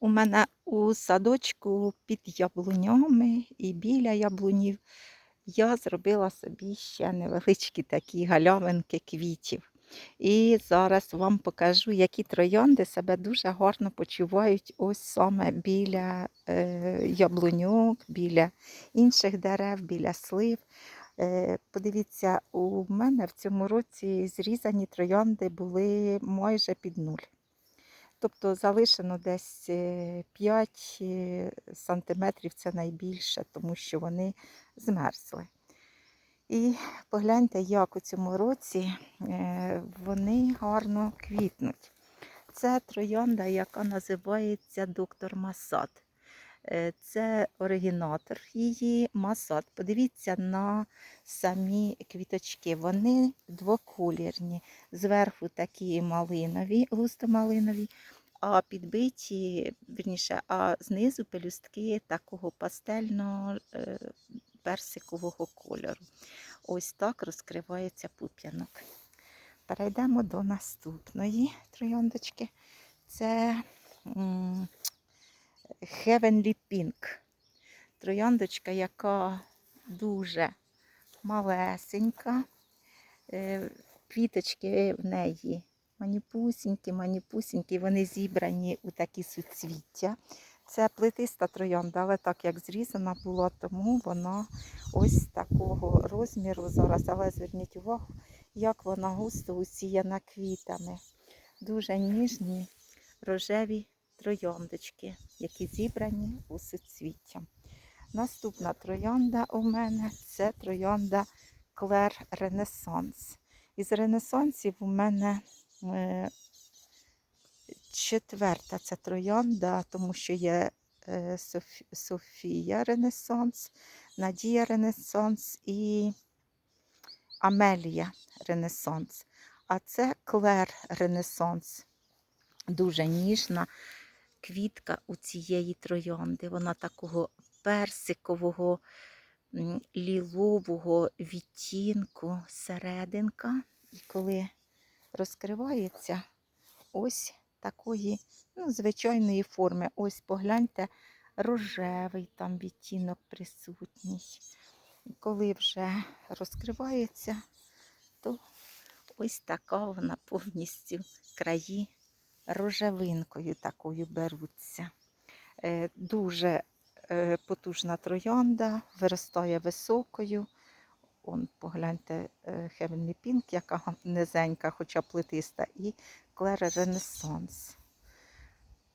У мене у садочку під яблунями і біля яблунів я зробила собі ще невеличкі такі галявинки квітів. І зараз вам покажу, які троянди себе дуже гарно почувають ось саме біля е, яблуньок, біля інших дерев, біля слив. Е, подивіться, у мене в цьому році зрізані троянди були майже під нуль. Тобто залишено десь е, 5 е, сантиметрів це найбільше, тому що вони змерзли. І погляньте, як у цьому році е, вони гарно квітнуть. Це троянда, яка називається доктор Масад. Е, Це оригінатор її Масад. Подивіться на самі квіточки. Вони двоколірні. Зверху такі малинові, густо-малинові, а підбиті, верніше, а знизу пелюстки такого пастельно е, персикового кольору. Ось так розкривається пуп'янок. Перейдемо до наступної трояндочки. Це Heavenly Pink. Трояндочка, яка дуже малесенька. Е, Квіточки в неї маніпусінькі, маніпусінькі, вони зібрані у такі суцвіття. Це плетиста троянда, але так як зрізана була, тому вона ось такого розміру зараз. Але зверніть увагу, як вона густо усіяна квітами. Дуже ніжні рожеві трояндочки, які зібрані у суцвіття. Наступна троянда у мене це троянда Клер Ренесанс. Із ренесансів у мене е, четверта це троянда, тому що є е, Соф- Софія Ренесанс, Надія Ренесанс і Амелія Ренесанс. А це Клер Ренесанс. Дуже ніжна квітка у цієї троянди. Вона такого персикового, лілового відтінку серединка. І коли розкривається, ось такої ну, звичайної форми. Ось погляньте, рожевий там відтінок присутній. І коли вже розкривається, то ось така вона повністю краї рожевинкою такою беруться. Е, Дуже е, потужна троянда, виростає високою. Он, погляньте, е, Heavenly Pink, яка низенька, хоча плетиста, і Клера Ренесанс.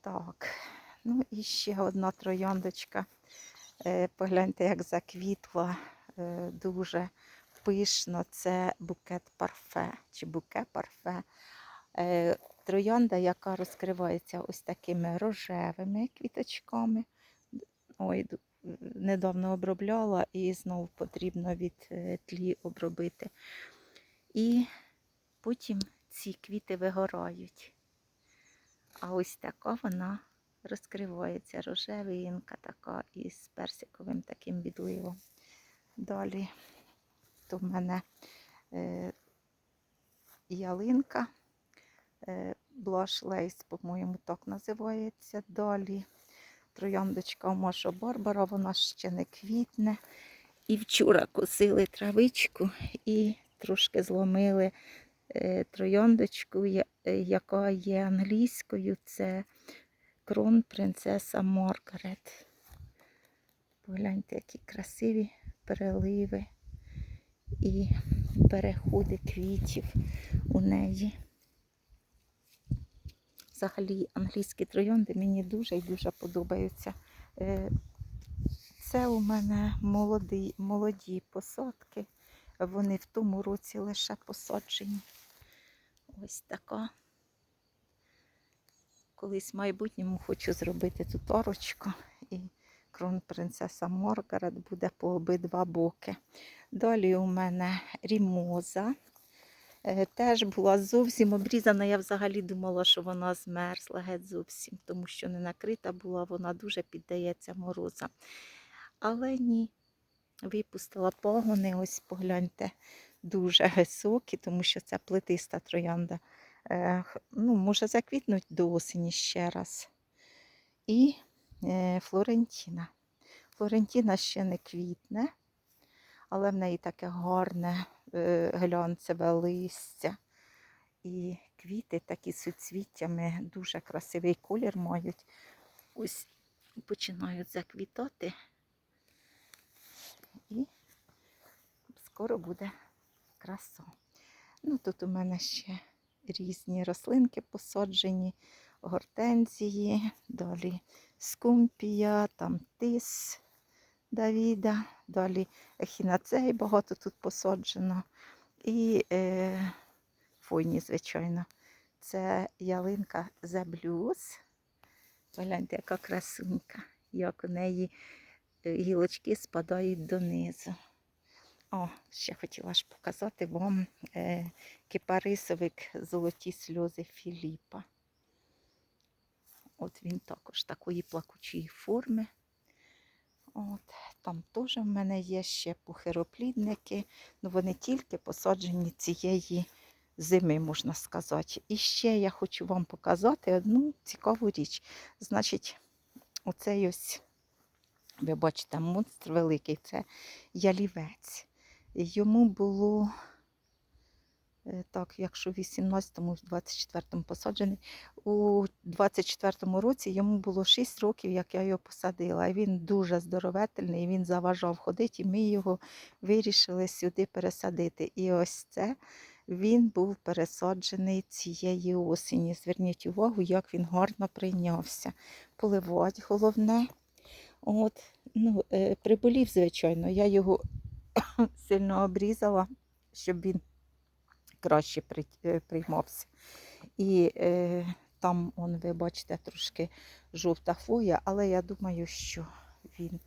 Так, ну і ще одна трояндочка. Погляньте, як заквітла дуже пишно. Це букет парфе чи буке парфе. Троянда, яка розкривається ось такими рожевими квіточками. Ой, недавно обробляла і знову потрібно від е, тлі обробити. І потім ці квіти вигорають. А ось така вона розкривається, рожевинка така із персиковим таким відливом. Далі то в мене е, ялинка, Blush Lace, по-моєму, так називається. Далі трояндочка Маша Барбара, вона ще не квітне. І вчора косили травичку і трошки зломили е, трояндочку, е, яка є англійською. Це крон принцеса Маргарет. Погляньте, які красиві переливи і переходи квітів у неї. Взагалі англійські троянди мені дуже і дуже подобаються. Е, Це у мене молоді, молоді посадки. Вони в тому році лише посаджені. Ось така. Колись в майбутньому хочу зробити тут орочку і крон принцеса Маргарет буде по обидва боки. Далі у мене рімоза. Е, Теж була зовсім обрізана. Я взагалі думала, що вона змерзла геть зовсім, тому що не накрита була, вона дуже піддається морозам. Але ні, випустила погони, ось погляньте, дуже високі, тому що це плетиста троянда. Е, Ну, може заквітнуть до осені ще раз. і е, Флорентіна. Флорентіна ще не квітне, але в неї таке гарне е, глянцеве листя. І квіти такі суцвіттями, дуже красивий колір мають. Ось починають заквітати. І скоро буде краса. Ну, тут у мене ще різні рослинки посаджені, гортензії, далі скумпія, там тис Давіда, далі ехінацей багато тут посаджено. І е, фойні, звичайно. Це ялинка Blues. Погляньте, яка красунька, як у неї е, гілочки спадають донизу. О, ще хотіла ж показати вам е, кипарисовик золоті сльози Філіпа. От він також такої плакучої форми. От, там теж в мене є ще пухироплідники, ну вони тільки посаджені цієї зими, можна сказати. І ще я хочу вам показати одну цікаву річ. Значить, оцей ось, ви бачите, монстр великий, це ялівець. Йому було, так, якщо в 18-му, в 24-му посаджений, у 24-му році йому було 6 років, як я його посадила. І він дуже здоровительний, він заважав ходити, і ми його вирішили сюди пересадити. І ось це він був пересаджений цієї осені. Зверніть увагу, як він гарно прийнявся. Поливати головне. От, ну, е, приболів, звичайно, я його сильно обрізала, щоб він краще е, приймався. І е, там, он, ви бачите, трошки жовта хвоя, але я думаю, що він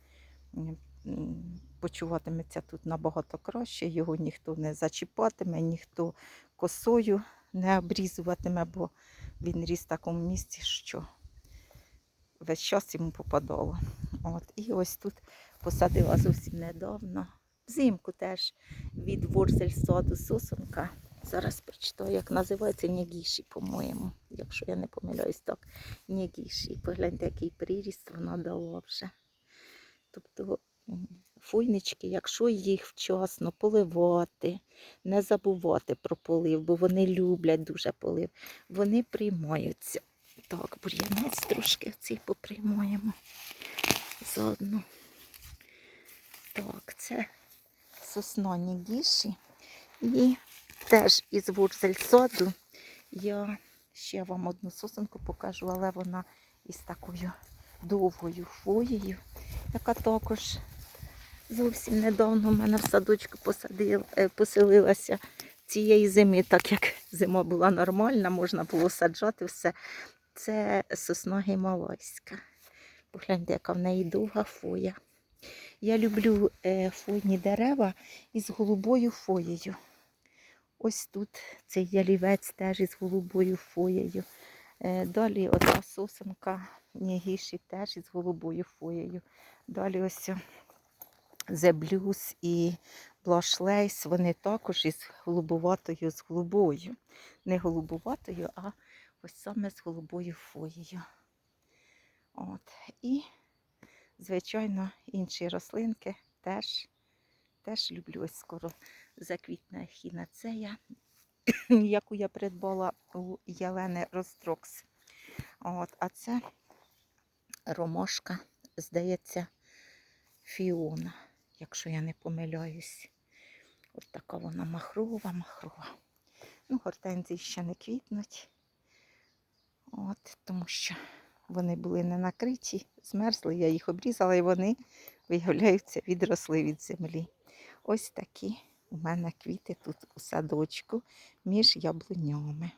почуватиметься тут набагато краще, його ніхто не зачіпатиме, ніхто косою не обрізуватиме, бо він ріс в такому місці, що весь час йому попадало. От. І ось тут посадила зовсім недавно. Взимку теж від ворзельсаду сосунка. Зараз прочитаю, як називається Нігіші, по-моєму, якщо я не помиляюсь, так. Нігіші. Погляньте, який приріст вона дала вже. Тобто фуйнички, якщо їх вчасно поливати, не забувати про полив, бо вони люблять дуже полив, вони приймаються. Так, бур'янець трошки цей поприймаємо заодно. Так, це сосна Нігіші. І теж із вурзельсаду я ще вам одну сосенку покажу, але вона із такою довгою хвоєю, яка також зовсім недавно в мене в садочку е, поселилася цієї зими, так як зима була нормальна, можна було саджати все. Це сосна гімалайська. Погляньте, яка в неї довга фоя. Я люблю е, фойні дерева із голубою фоєю. Ось тут цей ялівець теж із голубою фоєю. Е, далі оця сосенка Нігіші теж із голубою фоєю. Далі ось Blues і Lace, вони також із голубуватою, з голубою. Не голубуватою, а ось саме з голубою фоєю. От. І, звичайно, інші рослинки теж, теж люблю. Ось скоро заквітне хінацея, яку я придбала у Єлени Рострокс. От. А це ромашка, здається, Фіона, якщо я не помиляюсь. Ось така вона махрова, махрова. Ну, гортензії ще не квітнуть. От, тому що вони були не накриті, змерзли, я їх обрізала, і вони, виявляються, відросли від землі. Ось такі у мене квіти тут у садочку між яблунями.